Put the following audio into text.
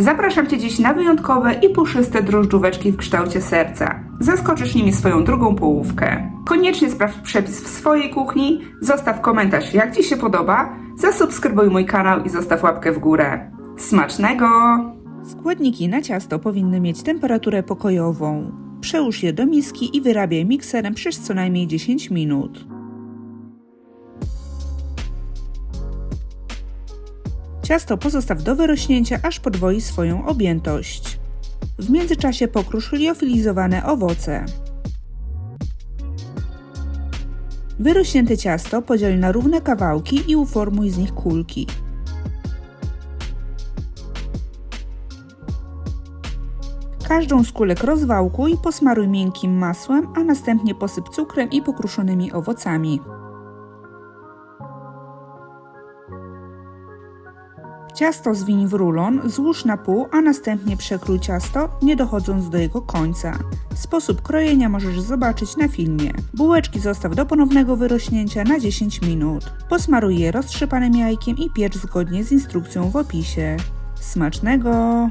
Zapraszam Cię dziś na wyjątkowe i puszyste drożdżóweczki w kształcie serca. Zaskoczysz nimi swoją drugą połówkę. Koniecznie sprawdź przepis w swojej kuchni, zostaw komentarz jak Ci się podoba, zasubskrybuj mój kanał i zostaw łapkę w górę. Smacznego! Składniki na ciasto powinny mieć temperaturę pokojową. Przełóż je do miski i wyrabiaj mikserem przez co najmniej 10 minut. Ciasto pozostaw do wyrośnięcia, aż podwoi swoją objętość. W międzyczasie pokrusz liofilizowane owoce. Wyrośnięte ciasto podziel na równe kawałki i uformuj z nich kulki. Każdą z kulek rozwałkuj, posmaruj miękkim masłem, a następnie posyp cukrem i pokruszonymi owocami. Ciasto zwiń w rulon, złóż na pół, a następnie przekrój ciasto, nie dochodząc do jego końca. Sposób krojenia możesz zobaczyć na filmie. Bułeczki zostaw do ponownego wyrośnięcia na 10 minut. Posmaruj je roztrzepanym jajkiem i piecz zgodnie z instrukcją w opisie. Smacznego!